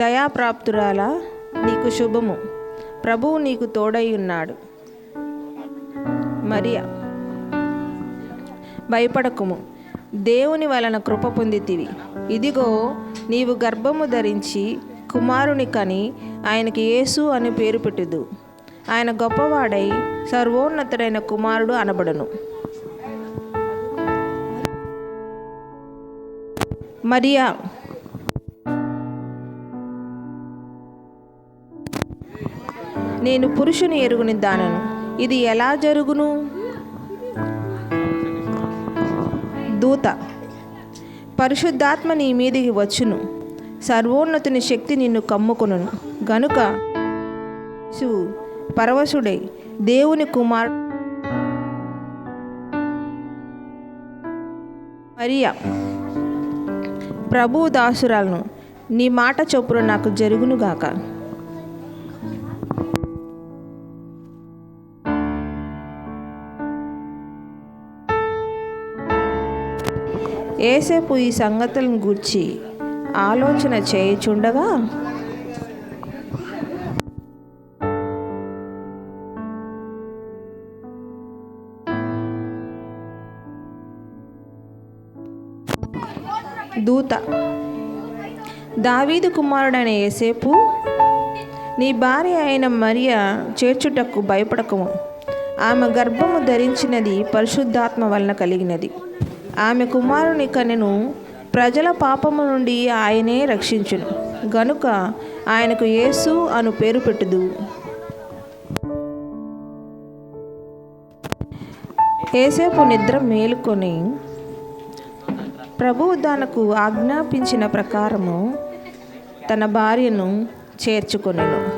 దయాప్రాప్తురాలా నీకు శుభము. ప్రభువు నీకు తోడై ఉన్నాడు. మరియా భయపడకుము. దేవుని వలన కృప పొందితివి. ఇదిగో నీవు గర్భము ధరించి కుమారుని కని ఆయనకి యేసు అని పేరు పెట్టుదు. ఆయన గొప్పవాడై సర్వోన్నతుడైన కుమారుడు అనబడును. మరియా నేను పురుషుని ఎరుగుని దానను. ఇది ఎలా జరుగును? దూత పరిశుద్ధాత్మ నీ మీదికి వచ్చును. సర్వోన్నతుని శక్తి నిన్ను కమ్ముకును గనుక శివు పరవశుడై దేవుని కుమార్ మరియా ప్రభు దాసురాలను. నీ మాట చొప్పున నాకు జరుగునుగాక. ఏసేపు ఈ సంగతులను గూర్చి ఆలోచన చేయుచుండగా దూత దావీదు కుమారుడైన ఏసేపు నీ భార్య అయిన మరియ చేర్చుటకు భయపడకము. ఆమె గర్భము ధరించినది పరిశుద్ధాత్మ వలన కలిగినది. ఆమె కుమారుని కనెను ప్రజల పాపము నుండి ఆయనే రక్షించును. గనుక ఆయనకు యేసు అను పేరు పెట్టుదు. ఏసేపు నిద్ర మేలుకొని ప్రభువు తనకు ఆజ్ఞాపించిన ప్రకారము తన భార్యను చేర్చుకొనెను.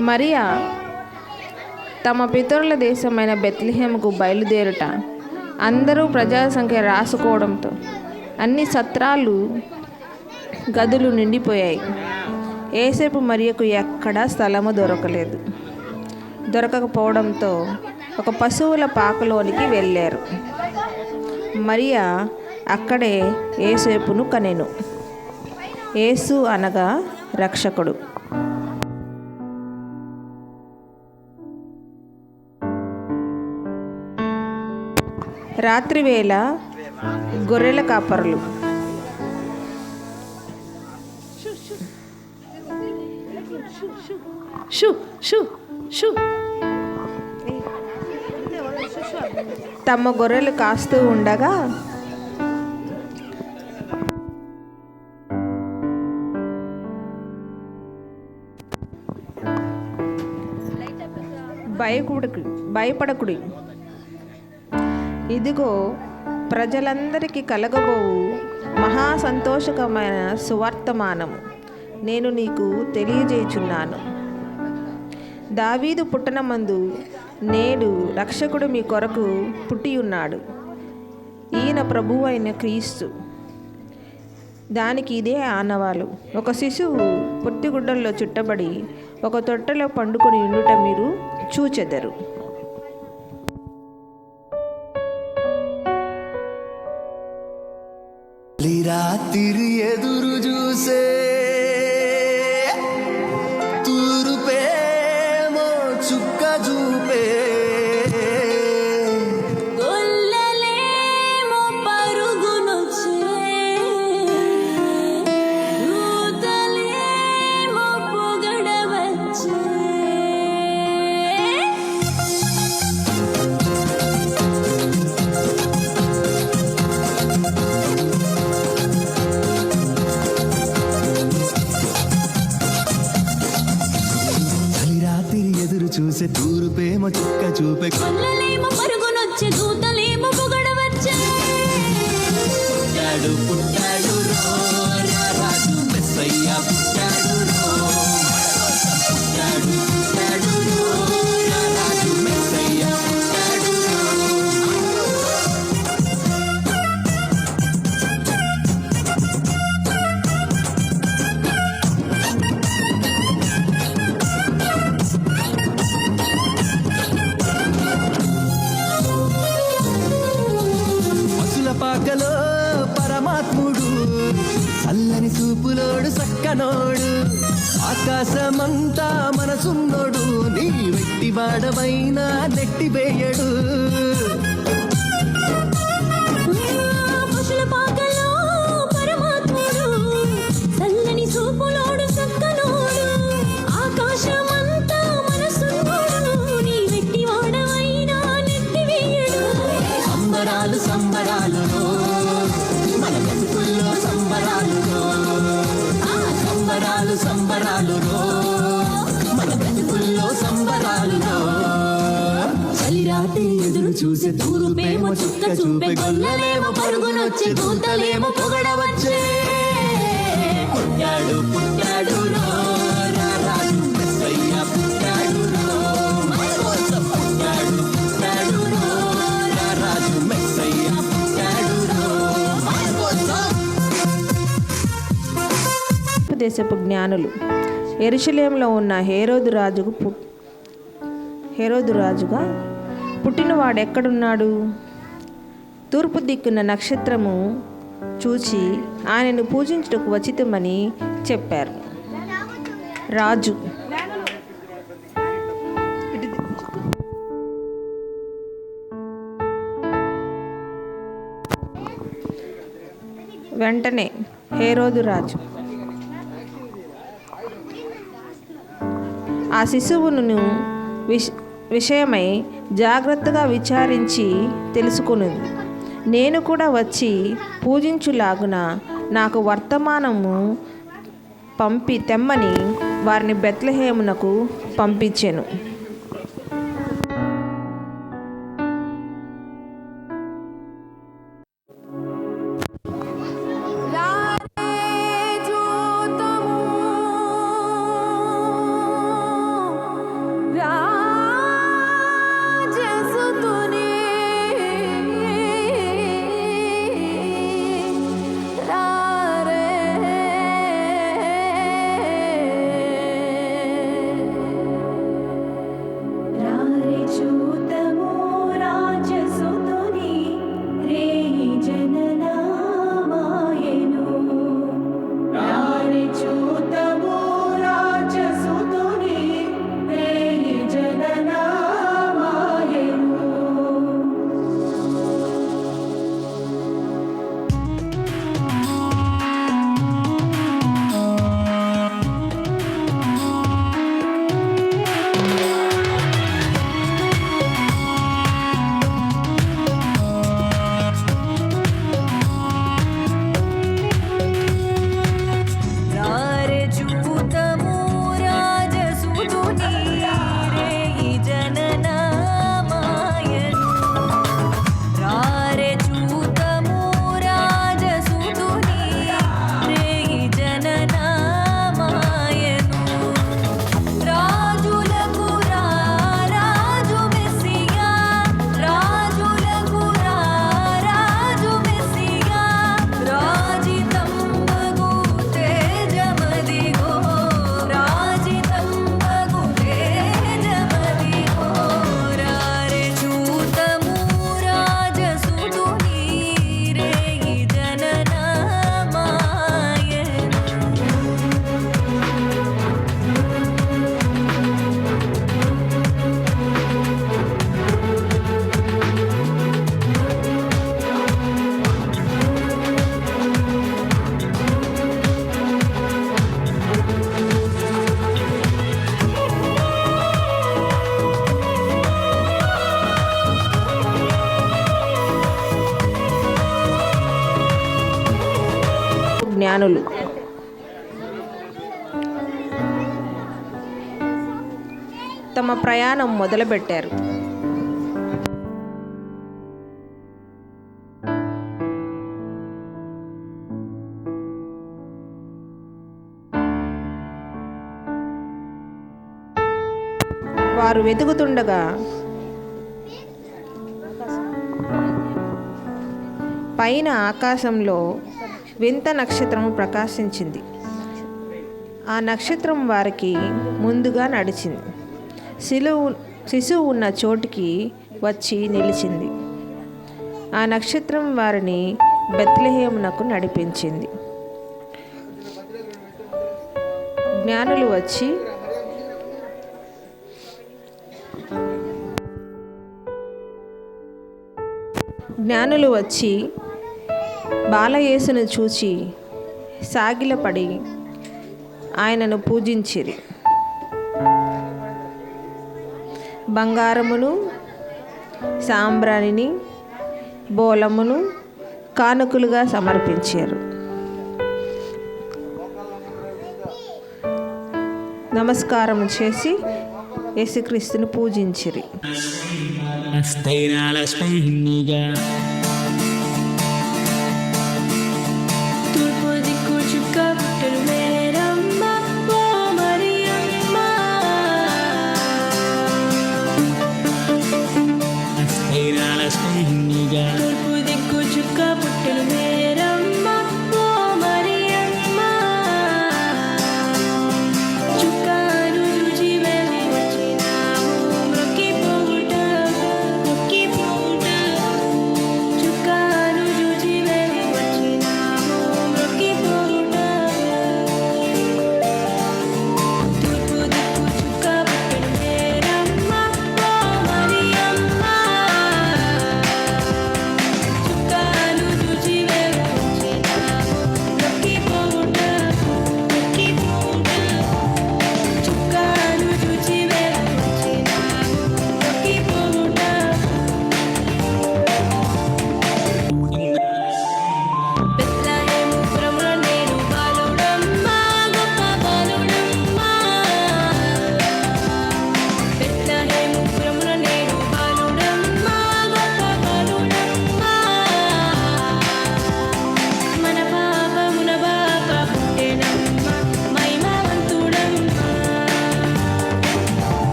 మరియా తమ పితరుల దేశమైన బెత్లెహేముకు బయలుదేరుట అందరూ ప్రజా సంఖ్య రాసుకోవడంతో అన్ని సత్రాలు గదులు నిండిపోయాయి. ఏసేపు మరియకు ఎక్కడా స్థలము దొరకలేదు. దొరకకపోవడంతో ఒక పశువుల పాకలోనికి వెళ్ళారు. మరియా అక్కడే ఏసేపును కనెను. ఏసు అనగా రక్షకుడు. రాత్రివేళ గొర్రెల కాపరులు. తమ గొర్రెలు కాస్తూ ఉండగా భయకుడికి భయపడకుడి. ఇదిగో ప్రజలందరికీ కలగబోవు మహాసంతోషకమైన సువర్తమానము. నేను నీకు తెలియజేయుచున్నాను. దావీదు పుట్టనమందు నేడు రక్షకుడు మీ కొరకు పుట్టి ఉన్నాడు ఈయన ప్రభు అయిన క్రీస్తు. దానికి ఇదే ఆనవాలు. ఒక శిశువు పొత్తిగుడ్డల్లో చుట్టబడి ఒక తొట్టలో పండుకొని ఉండుట మీరు చూచెదరు. రాత్రి ఎదురు చూసే చూసే తూరు ప్రేమ చుక్క చూపే నీ వెట్టి వాడవైనా నెట్టివేయడు సంబరాలు సంబరాలు మన బతుకుల్లో సంబరాలు సంబరాలు సంబరాలు ఎదురు చూసే తూరుపేమో చుక్క చూపే గొల్లలేమో పరుగునొచ్చే దూతలేమో పొగడవచ్చే. పుట్టాడు పుట్టాడు రాజు దేశపు జ్ఞానులు. ఎరుషలేంలో ఉన్న హేరోదు రాజుకు హేరోదు రాజుగా పుట్టినవాడు ఎక్కడున్నాడు? తూర్పు దిక్కున నక్షత్రము చూచి ఆయనను పూజించుటకు వచితమని చెప్పారు. రాజు. వెంటనే హేరోదు రాజు. ఆ శిశువును విష విషయమై జాగ్రత్తగా విచారించి తెలుసుకున్నది నేను కూడా వచ్చి పూజించులాగున నాకు వర్తమానము పంపి తెమ్మని వారిని బెత్లహేమునకు పంపించాను. జ్ఞానులు తమ ప్రయాణం మొదలుపెట్టారు. వారు వెతుకుతుండగా పైన ఆకాశంలో వింత నక్షత్రం ప్రకాశించింది. ఆ నక్షత్రం వారికి ముందుగా నడిచింది. శిలువు శిశువు ఉన్న చోటికి వచ్చి నిలిచింది. ఆ నక్షత్రం వారిని బెత్లహేమునకు నడిపించింది. జ్ఞానులు వచ్చి జ్ఞానులు వచ్చి బాలయేసును చూచి సాగిలపడి ఆయనను పూజించిరి. బంగారమును సాంబ్రాణిని బోలమును కానుకలుగా సమర్పించారు. నమస్కారం చేసి యేసుక్రీస్తుని పూజించిరి.